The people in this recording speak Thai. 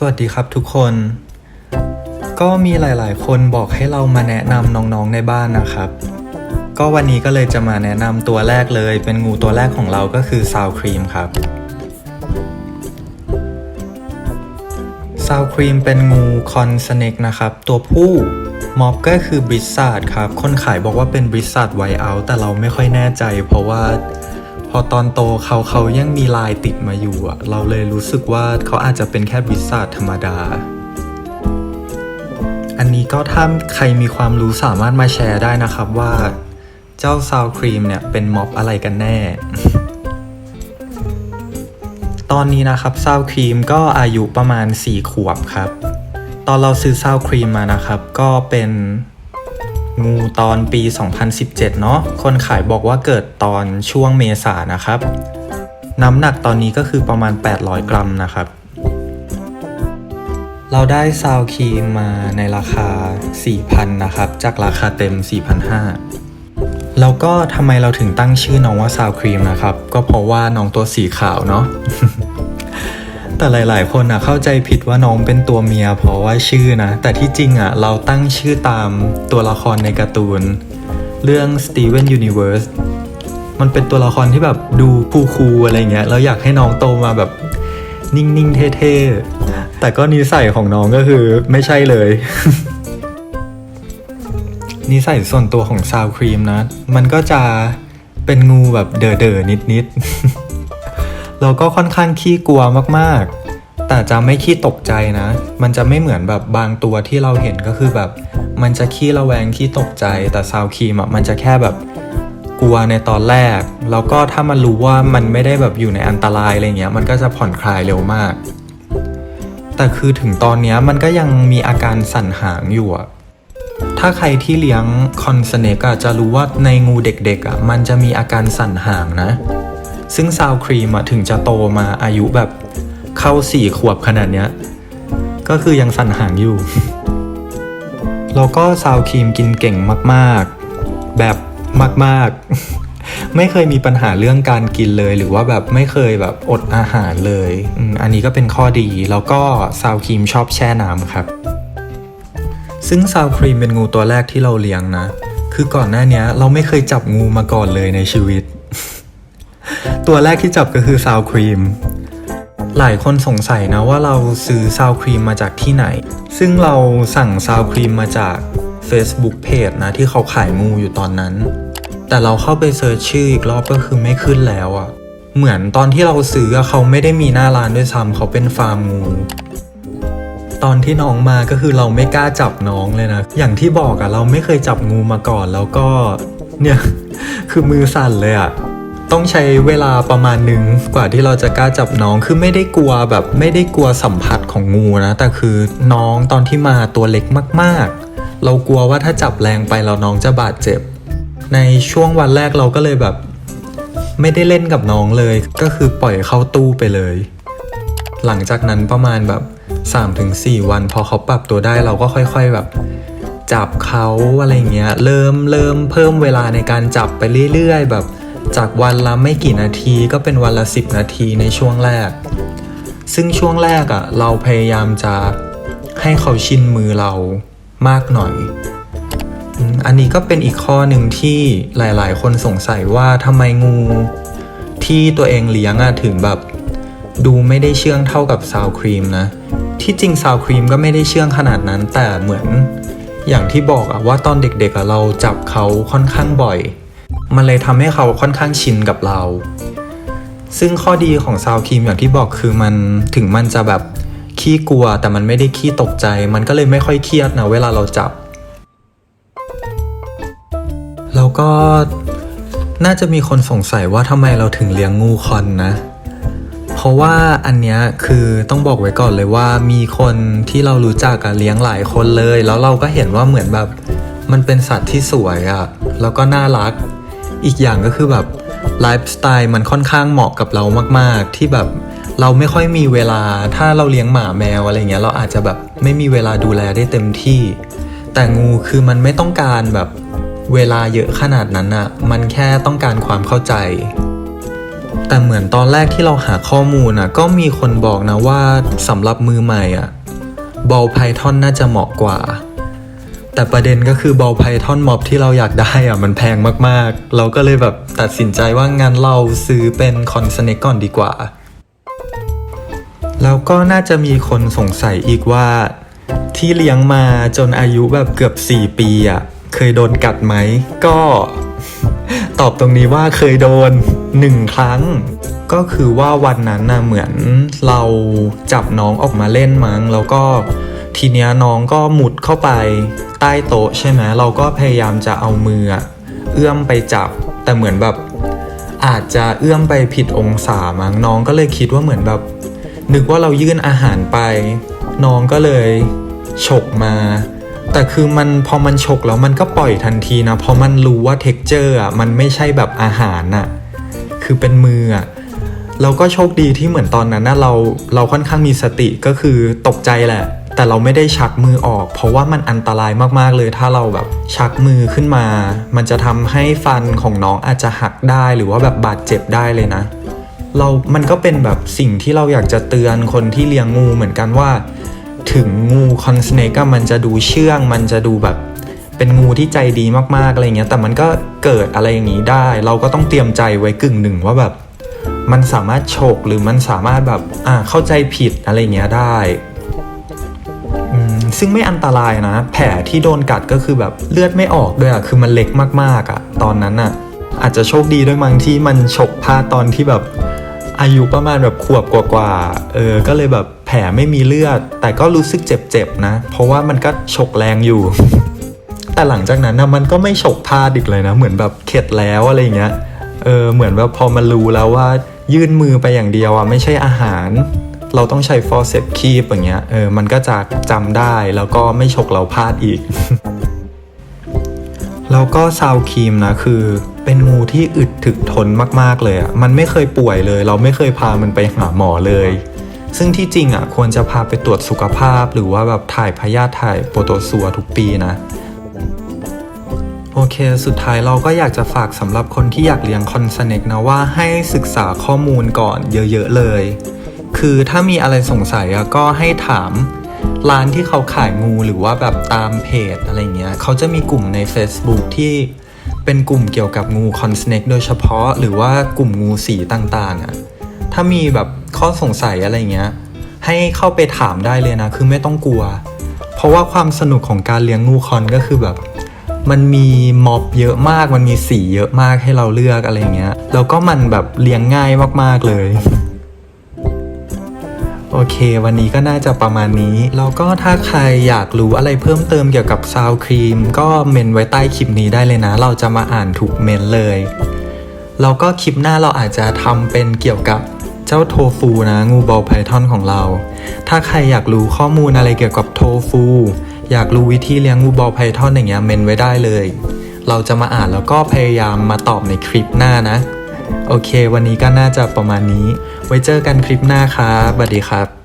สวัสดีครับทุกคน ก็มีหลาย ๆ คนบอกให้เรามาแนะนำน้อง ๆ ในบ้านนะครับ ก็วันนี้ก็เลยจะมาแนะนำตัวแรกเลย เป็นงูตัวแรกของเราก็คือซาวครีมครับซาวครีมเป็นงูคอนสเนกนะครับ ตัวผู้ม็อบก็คือบริซาร์ดครับ คนขายบอกว่าเป็นบริซาร์ดไวเอาแต่เราไม่ค่อยแน่ใจ เพราะว่าพอตอนโตเขาเขายังมีลายติดมาอยู่อะเราเลยรู้สึกว่าเขาอาจจะเป็นแค่บริซาร์ดธรรมดา อันนี้ก็ถ้าใครมีความรู้สามารถมาแชร์ได้นะครับว่า เจ้าซาวครีมเนี่ยเป็นม็อบอะไรกันแน่ ตอนนี้นะครับซาวครีมก็อายุประมาณ 4 ขวบครับ ตอนเราซื้อซาวครีมมานะครับ ก็เป็นงูตอนปี 2017 เนาะ คนขายบอกว่าเกิดตอนช่วงเมษานะครับ น้ำหนักตอนนี้ก็คือประมาณ 800 กรัมนะครับ เราได้ซาวครีมมาในราคา 4,000 นะครับ จากราคาเต็ม 4,500 แล้วก็ทำไมเราถึงตั้งชื่อน้องว่าซาวครีมนะครับ ก็เพราะว่าน้องตัวสีขาวเนาะแต่หลาย ๆ คนอะเข้าใจผิดว่าน้องเป็นตัวเมีย เพราะว่าชื่อนะ แต่ที่จริงอะเราตั้งชื่อตามตัวละครในการ์ตูน เรื่อง Steven Universe มันเป็นตัวละครที่แบบดูคูลๆอะไรเงี้ยเราอยากให้น้องโตมาแบบนิ่ง ๆ เท่ ๆ แต่ก็นิสัยของน้องก็คือไม่ใช่เลย นิสัยส่วนตัวของซาวครีมนะ มันก็จะเป็นงูแบบเด๋อๆนิดๆแล้วก็ค่อนข้างขี้กลัวมากๆ แต่จะไม่ขี้ตกใจนะ มันจะไม่เหมือนแบบบางตัวที่เราเห็นก็คือแบบ มันจะขี้ระแวงขี้ตกใจ แต่ซาวครีมอะมันจะแค่แบบกลัวในตอนแรก แล้วก็ถ้ามันรู้ว่ามันไม่ได้แบบอยู่ในอันตรายอะไรเงี้ย มันก็จะผ่อนคลายเร็วมาก แต่คือถึงตอนนี้มันก็ยังมีอาการสั่นหางอยู่อะ ถ้าใครที่เลี้ยงคอนสเนกอะจะรู้ว่าในงูเด็กๆอะมันจะมีอาการสั่นหางนะ ซึ่งซาวครีมอะถึงจะโตมาอายุแบบเข้าสี่ขวบขนาดเนี้ย ก็คือยังสั่นหางอยู่ แล้วก็ซาวครีมกินเก่งมากๆ แบบมากๆ ไม่เคยมีปัญหาเรื่องการกินเลย หรือว่าแบบไม่เคยแบบอดอาหารเลย อันนี้ก็เป็นข้อดี แล้วก็ซาวครีมชอบแช่น้ำครับ ซึ่งซาวครีมเป็นงูตัวแรกที่เราเลี้ยงนะ คือก่อนหน้านี้เราไม่เคยจับงูมาก่อนเลยในชีวิต ตัวแรกที่จับก็คือซาวครีม หลายคนสงสัยนะว่าเราซื้อซาวครีมมาจากที่ไหน ซึ่งเราสั่งซาวครีมมาจาก Facebook Page นะที่เขาขายงูอยู่ตอนนั้น แต่เราเข้าไปเซิร์ชชื่ออีกรอบก็คือไม่ขึ้นแล้วอะ่ะ เหมือนตอนที่เราซื้อเขาไม่ได้มีหน้าร้านด้วยซ้ำเขาเป็นฟาร์มงู ตอนที่น้องมาก็คือเราไม่กล้าจับน้องเลยนะ อย่างที่บอกอะเราไม่เคยจับงูมาก่อนแล้วก็เนี่ยคือมือสั่นเลยอะต้องใช้เวลาประมาณหนึ่งกว่าที่เราจะกล้าจับน้องคือไม่ได้กลัวแบบไม่ได้กลัวสัมผัสของงูนะ แต่คือน้องตอนที่มาตัวเล็กมาก ๆ เรากลัวว่าถ้าจับแรงไปแล้วน้องจะบาดเจ็บ ในช่วงวันแรกเราก็เลยแบบ ไม่ได้เล่นกับน้องเลย ก็คือปล่อยเข้าตู้ไปเลย หลังจากนั้นประมาณแบบ 3-4 วัน พอเขาปรับตัวได้เราก็ค่อย ๆแบบ จับเขาอะไรเงี้ยเริ่มเริ่มเพิ่มเวลาในการจับไปเรื่อยๆ แบบจากวันละไม่กี่นาทีก็เป็นวันละ 10 นาทีในช่วงแรก ซึ่งช่วงแรกอะ่ะเราพยายามจะให้เขาชินมือเรามากหน่อย อันนี้ก็เป็นอีกข้อหนึ่งที่หลายๆ คนสงสัยว่าทำไมงูที่ตัวเองเลี้ยงอะถึงแบบ ดูไม่ได้เชื่องเท่ากับซาวครีมนะ ที่จริงซาวครีมก็ไม่ได้เชื่องขนาดนั้น แต่เหมือนอย่างที่บอกอะว่าตอนเด็กๆเราจับเขาค่อนข้างบ่อย มันเลยทำให้เขาค่อนข้างชินกับเรา ซึ่งข้อดีของซาวครีมอย่างที่บอกคือมันถึงมันจะแบบขี้กลัวแต่มันไม่ได้ขี้ตกใจ มันก็เลยไม่ค่อยเครียดนะเวลาเราจับ แล้วก็น่าจะมีคนสงสัยว่าทำไมเราถึงเลี้ยงงูคอนนะ เพราะว่าอันเนี้ยคือต้องบอกไว้ก่อนเลยว่ามีคนที่เรารู้จักอะเลี้ยงหลายคนเลย แล้วเราก็เห็นว่าเหมือนแบบมันเป็นสัตว์ที่สวยอะแล้วก็น่ารัก อีกอย่างก็คือแบบไลฟ์สไตล์มันค่อนข้างเหมาะกับเรามาก ๆ ที่แบบเราไม่ค่อยมีเวลาถ้าเราเลี้ยงหมาแมวอะไรเงี้ยเราอาจจะแบบไม่มีเวลาดูแลได้เต็มที่ แต่งูคือมันไม่ต้องการแบบเวลาเยอะขนาดนั้นอะมันแค่ต้องการความเข้าใจ แต่เหมือนตอนแรกที่เราหาข้อมูลอะก็มีคนบอกนะว่าสำหรับมือใหม่อะบอลไพทอนน่าจะเหมาะกว่า แต่ประเด็นก็คือบอลไพทอนม็อบที่เราอยากได้อะมันแพงมากๆ เราก็เลยแบบตัดสินใจว่างั้นเราซื้อเป็นคอนสเนกก่อนดีกว่า แล้วก็น่าจะมีคนสงสัยอีกว่า ที่เลี้ยงมาจนอายุแบบเกือบ 4 ปีอะเคยโดนกัดไหมก็ ตอบตรงนี้ว่าเคยโดนหนึ่งครั้ง ก็คือว่าวันนั้นนะเหมือนเราจับน้องออกมาเล่นมั้ง แล้วก็ทีเนี้ยน้องก็หมุดเข้าไปใต้โต๊ะใช่ไหมเราก็พยายามจะเอามือเอื้อมไปจับ แต่เหมือนแบบอาจจะเอื้อมไปผิดองศามั้งน้องก็เลยคิดว่าเหมือนแบบ นึกว่าเรายื่นอาหารไป น้องก็เลยฉกมา แต่คือมันพอมันฉกแล้วมันก็ปล่อยทันทีนะเพราะมันรู้ว่าเท็กเจอร์อะมันไม่ใช่แบบอาหารน่ะคือเป็นมืออะเราก็โชคดีที่เหมือนตอนนั้นนะเราเราค่อนข้างมีสติก็คือตกใจแหละ แต่เราไม่ได้ชักมือออก เพราะว่ามันอันตรายมากๆเลย ถ้าเราแบบชักมือขึ้นมา มันจะทำให้ฟันของน้องอาจจะหักได้หรือว่าแบบบาดเจ็บได้เลยนะ เรา มันก็เป็นแบบสิ่งที่เราอยากจะเตือนคนที่เลี้ยงงูเหมือนกันว่า ถึงงูคอนสเนกมันจะดูเชื่อง มันจะดูแบบ เป็นงูที่ใจดีมากๆอะไรเงี้ย แต่มันก็เกิดอะไรอย่างนี้ได้ เราก็ต้องเตรียมใจไว้กึ่งหนึ่งว่าแบบ มันสามารถฉกหรือมันสามารถแบบอ่าเข้าใจผิดอะไรเงี้ยได้ซึ่งไม่อันตรายนะ แผลที่โดนกัดก็คือแบบเลือดไม่ออกด้วยอะคือมันเล็กมากๆอะตอนนั้นอะอาจจะโชคดีด้วยมั้งที่มันฉกพลาดตอนที่แบบ อายุประมาณแบบขวบกว่าๆ เออ ก็เลยแบบแผลไม่มีเลือด แต่ก็รู้สึกเจ็บๆนะ เพราะว่ามันก็ฉกแรงอยู่ แต่หลังจากนั้นนะมันก็ไม่ฉกพลาดอีกเลยนะ เหมือนแบบเข็ดแล้วอะไรเงี้ย เออ เหมือนแบบพอมันรู้แล้วว่ายื่นมือไปอย่างเดียวอะไม่ใช่อาหาร เราต้องใช้ฟอร์เซปคีบอย่างเงี้ย เออ มันก็จะจำได้แล้วก็ไม่ฉกเราพลาดอีก แล้วก็ซาวครีมนะคือเป็นงูที่อึดถึกทนมากๆเลยอะ่ะมันไม่เคยป่วยเลย เราไม่เคยพามันไปหาหมอเลย ซึ่งที่จริงอะ่ะควรจะพาไปตรวจสุขภาพ หรือว่าแบบถ่ายพยาธิถ่ายโปรโตซัวทุกปีนะโอเค สุดท้ายเราก็อยากจะฝากสำหรับคนที่อยากเลี้ยงคอนสเนกนะว่าให้ศึกษาข้อมูลก่อนเยอะๆเลย คือถ้ามีอะไรสงสัยอะก็ให้ถาม ร้านที่เขาขายงูหรือว่าแบบตามเพจอะไรเงี้ยเขาจะมีกลุ่มใน Facebook ที่เป็นกลุ่มเกี่ยวกับงูคอนสเนกโดยเฉพาะหรือว่ากลุ่มงูสีต่างๆอะถ้ามีแบบข้อสงสัยอะไรเงี้ย ให้เข้าไปถามได้เลยนะ คือไม่ต้องกลัว เพราะว่าความสนุกของการเลี้ยงงูคอนก็คือแบบ มันมีม็อบเยอะมาก มันมีสีเยอะมากให้เราเลือกอะไรเงี้ยแล้วก็มันแบบเลี้ยงง่ายมากๆเลย โอเค วันนี้ก็น่าจะประมาณนี้ แล้วก็ถ้าใครอยากรู้อะไรเพิ่มเติมเกี่ยวกับซาวครีม ก็เมนไว้ใต้คลิปนี้ได้เลยนะ เราจะมาอ่านถูกเมนเลย แล้วก็คลิปหน้าเราอาจจะทำเป็นเกี่ยวกับเจ้าโทฟูนะงูบอลไพทอนของเรา ถ้าใครอยากรู้ข้อมูลอะไรเกี่ยวกับโทฟู อยากรู้วิธีเลี้ยงงูบอลไพทอนอย่างเงี้ยเมนไว้ได้เลย เราจะมาอ่านแล้วก็พยายามมาตอบในคลิปหน้านะ โอเค วันนี้ก็น่าจะประมาณนี้ ไว้เจอกันคลิปหน้าครับสวัสดีครับ